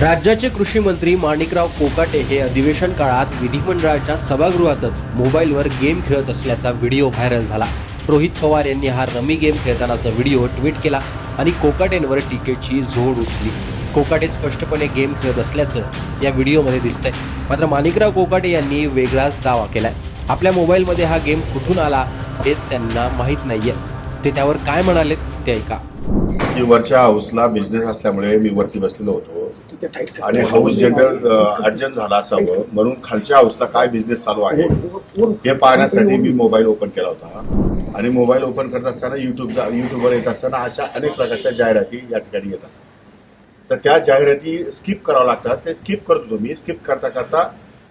राज्याचे कृषी मंत्री माणिकराव कोकाटे हे अधिवेशन काळात विधिमंडळाच्या सभागृहातच मोबाईलवर गेम खेळत असल्याचा व्हिडिओ व्हायरल झाला. रोहित पवार यांनी हा रमी गेम खेळतानाचा व्हिडिओ ट्विट केला आणि कोकाटेंवर टीकेची झोड उठली. कोकाटे स्पष्टपणे गेम खेळत असल्याचं या व्हिडिओमध्ये दिसतंय. मात्र माणिकराव कोकाटे यांनी वेगळाच दावा केलाय. आपल्या मोबाईलमध्ये हा गेम कुठून आला हेच त्यांना माहीत नाहीये. ते त्यावर काय म्हणालेत? ते ऐका की? वरच्या हाऊसला बिझनेस असल्यामुळे मी वरती बसलेलो होतो. आणि हाऊस जनरल अर्जंट झाला असावं. म्हणून खालच्या हाऊसला काय बिझनेस चालू आहे हे पाहण्यासाठी मी मोबाईल ओपन केला होता. आणि मोबाईल ओपन करत असताना युट्यूबचा युट्यूबवर येत असताना अशा अनेक प्रकारच्या जाहिराती या ठिकाणी येतात. तर त्या जाहिराती स्किप कराव्या लागतात. ते स्किप करत होतो मी. स्किप करता करता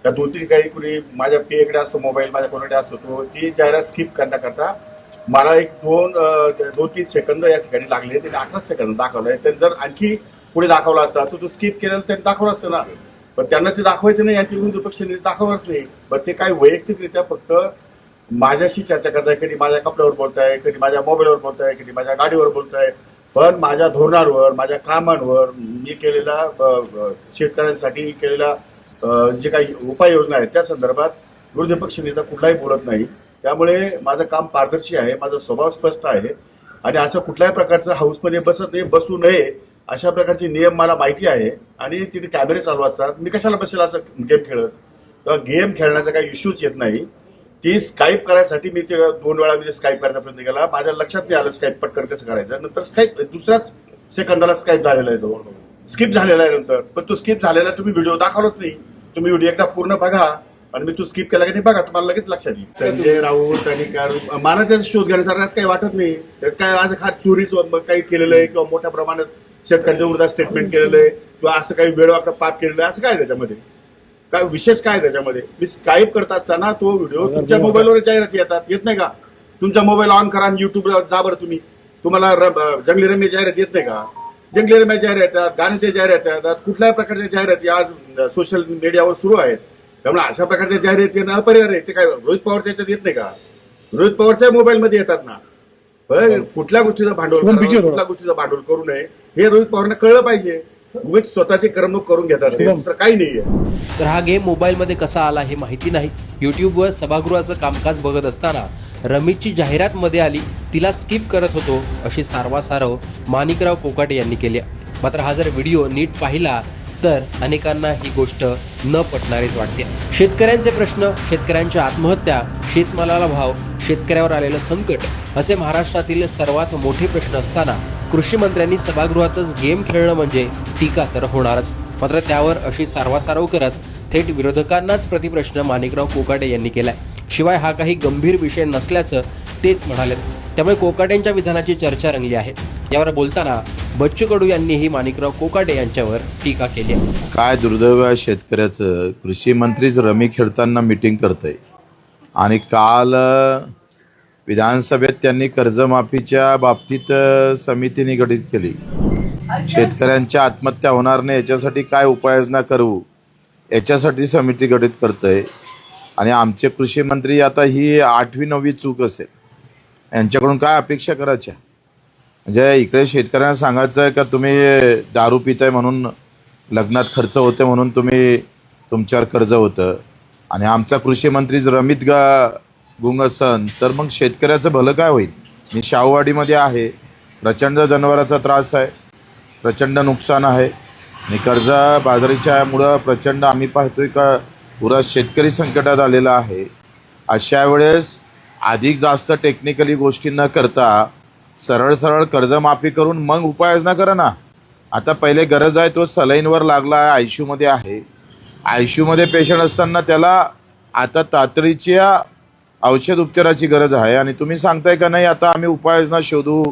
त्या दोन तीन काही कुणी माझ्या पेकडे असतो मोबाईल माझ्या कोणाकडे असतो तो ती जाहिरात स्किप करण्याकरता मला एक दोन दोन तीन सेकंद या ठिकाणी लागले त्यांनी अठरा सेकंद दाखवलं त्यांनी जर आणखी पुढे दाखवला असता तर तो स्किप केलेला त्यांनी दाखवलं असतं ना. पण त्यांना ते दाखवायचं नाही आणि तिकडून पक्षाने दाखवणारच नाही. पण ते काय वैयक्तिकरित्या फक्त माझ्याशी चर्चा करताय कधी माझ्या कपड्यावर बोलताय कधी माझ्या मोबाईलवर बोलताय कधी माझ्या गाडीवर बोलताय. पण माझ्या धोरणांवर माझ्या कामांवर मी केलेल्या शेतकऱ्यांसाठी केलेल्या जे काही उपाययोजना आहेत त्या संदर्भात विरोधी पक्ष नेता कुठलाही बोलत नाही. त्यामुळे माझं काम पारदर्शी आहे माझा स्वभाव स्पष्ट आहे. आणि असं कुठल्याही प्रकारचं हाऊसमध्ये बसत नाही बसू नये अशा प्रकारचे नियम मला माहिती आहे. आणि तिथे कॅमेरे चालू असतात. मी कशाला बसेल असं गेम खेळत किंवा गेम खेळण्याचा काही इश्यूच येत नाही. ती स्काईप करायसाठी मी ते दोन वेळा मी स्काईप करायचा प्रयत्न केला. माझ्या लक्षात नाही आलं स्काईप पटकन कसं करायचं. नंतर स्काईप दुसऱ्याच सेकंदाला स्काईप झालेला आहे तो स्किप झालेला आहे नंतर. पण तो स्किप झालेला तुम्ही व्हिडिओ दाखवलाच नाही. तुम्ही व्हिडिओ एकदा पूर्ण बघा. आणि मी तो स्किप केला की नाही बघा तुम्हाला लगेच लक्षात येईल. संजय राऊत आणि कार- मला त्याचा शोध घेण्यासारखं असं काही वाटत नाही. त्यात काय आज खात चोरी काही केलेलं आहे किंवा मोठ्या प्रमाणात शेतकऱ्यांच्या विरोधात स्टेटमेंट केलेलं आहे किंवा असं काही वेळवाकडं पाप केलेलं आहे असं काय त्याच्यामध्ये? काय विशेष काय त्याच्यामध्ये? मी स्काईप करत असताना तो व्हिडिओ तुमच्या मोबाईलवर जाहिराती येतात. येत नाही का? तुमचा मोबाईल ऑन करा आणि युट्यूबला जा बरं तुम्ही. तुम्हाला जंगली रम्य जाहिरात येत नाही का? जंगली रम्य जाहिरात येतात गाण्याच्या जाहिराती येतात कुठल्याही प्रकारच्या जाहिराती आज सोशल मीडियावर सुरू आहेत. त्यामुळे अशा प्रकारच्या जाहिराती येणं अपरिहार्य आहे. ते काय रोहित पवारच्या याच्यात येत नाही का? रोहित पवारच्या मोबाईलमध्ये येतात ना. होय, कुठल्या गोष्टीचं भांडवल कुठल्या गोष्टीचं भांडवल करू नये हे रोहित पवारनं कळलं पाहिजे. उगीच स्वतःची करमणूक करून घेतात काही नाहीये. तर हा गेम मोबाईलमध्ये कसा आला हे माहिती नाही. यूट्यूबवर सभागृहाचं कामकाज बघत असताना रमीची जाहिरात मध्ये आली तिला स्किप करत होतो अशी सारवासारव माणिकराव कोकाटे यांनी केली. मात्र हा जर व्हिडिओ नीट पाहिला तर अनेकांना ही गोष्ट न पटणारीच वाटते. शेतकऱ्यांचे प्रश्न शेतकऱ्यांच्या आत्महत्या शेतमालाला भाव शेतकऱ्यावर आलेलं संकट असे महाराष्ट्रातील सर्वात मोठे प्रश्न असताना कृषी मंत्र्यांनी सभागृहातच गेम खेळणं म्हणजे टीका तर होणारच. मात्र त्यावर अशी सारवासारव करत थेट विरोधकांनाच प्रतिप्रश्न माणिकराव कोकाटे यांनी केलाय. शिवाय हा काही गंभीर विषय नसल्याचं तेच म्हणाले त्यामुळे कोकाटेंच्या विधानाची चर्चा रंगली आहे. यावर बोलताना बच्चू कडू यांनीही माणिकराव कोकाटे यांच्यावर टीका केली आहे. काय दुर्दैव आहे शेतकऱ्याचं? कृषी मंत्रीच रमी खेळताना मिटिंग करतंय आणि काल विधानसभेत त्यांनी कर्जमाफीच्या बाबतीत समितीने गठीत केली. शेतकऱ्यांच्या आत्महत्या होणार नाही याच्यासाठी काय उपाययोजना करू? याच्यासाठी समिती गठीत करतंय. आणि आमचे कृषी मंत्री आता ही आठवी नववी चूक असेल. यांच्याकडून काय अपेक्षा करायच्या? म्हणजे इकडे शेतकऱ्यांना सांगायचं आहे का तुम्ही दारू पिताय म्हणून लग्नात खर्च होते म्हणून तुम्ही तुमच्यावर कर्ज होतं? आणि आमचा कृषी मंत्री जर रमित गा गुंग असन तर मग शेतकऱ्याचं भलं काय होईल? मी शाहूवाडीमध्ये आहे. प्रचंड जनावराचा त्रास आहे. प्रचंड नुकसान आहे. आणि कर्ज बाजारीच्यामुळं प्रचंड आम्ही पाहतोय का पुरा शेतकरी संकटात आलेला आहे. अशा वेळेस अधिक जास्त टेक्निकली गोष्टी न करता सरळ सरळ कर्जमाफी करून मग उपाययोजना करा ना. आता पहिले गरज आहे तो सलाईनवर लागला आहे आयशूमध्ये आहे. आयशूमध्ये पेशंट असताना त्याला आता तातडीच्या औषध उपचाराची गरज आहे. आणि तुम्ही सांगताय का नाही आता आम्ही उपाययोजना शोधू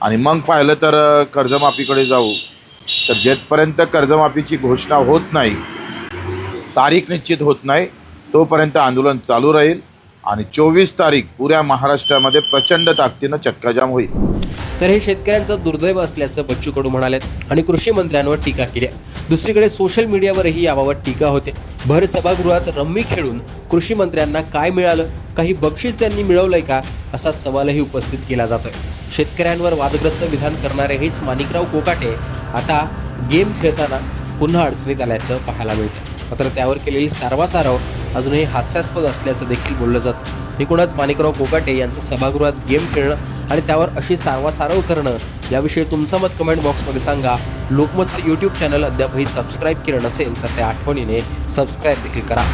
आणि मग पाहिलं तर कर्जमाफीकडे जाऊ. तर जेथपर्यंत कर्जमाफीची घोषणा होत नाही तारीख निश्चित होत नाही तोपर्यंत आंदोलन चालू राहील. आणि चोवीस तारीख पुऱ्या महाराष्ट्रामध्ये प्रचंड ताकदीनं चक्काजाम होईल. तर हे शेतकऱ्यांचं दुर्दैव असल्याचं बच्चू कडू म्हणाले आणि कृषी मंत्र्यांवर टीका केली दुसरीकडे सोशल मीडियावरही याबाबत टीका होते. भर सभागृहात रम्मी खेळून कृषी मंत्र्यांना काय मिळालं काही बक्षीस त्यांनी मिळवलंय का असा सवालही उपस्थित केला जातोय. शेतकऱ्यांवर वादग्रस्त विधान करणारे हेच माणिकराव कोकाटे आता गेम खेळताना पुन्हा अडचणीत आल्याचं पाहायला मिळतं मात्र त्यावर केलेली सारवासारव अजूनही हास्यास्पद असल्याचं देखील बोललं जातं. एकूणच माणिकराव कोकाटे यांचं सभागृहात गेम खेळणं आणि त्यावर अशी सारवासारव करणं याविषयी तुमचं मत कमेंट बॉक्समध्ये सांगा. लोकमतचं यूट्यूब चॅनल अद्यापही सबस्क्राईब केलं नसेल तर त्या आठवणीने सबस्क्राईब देखील करा.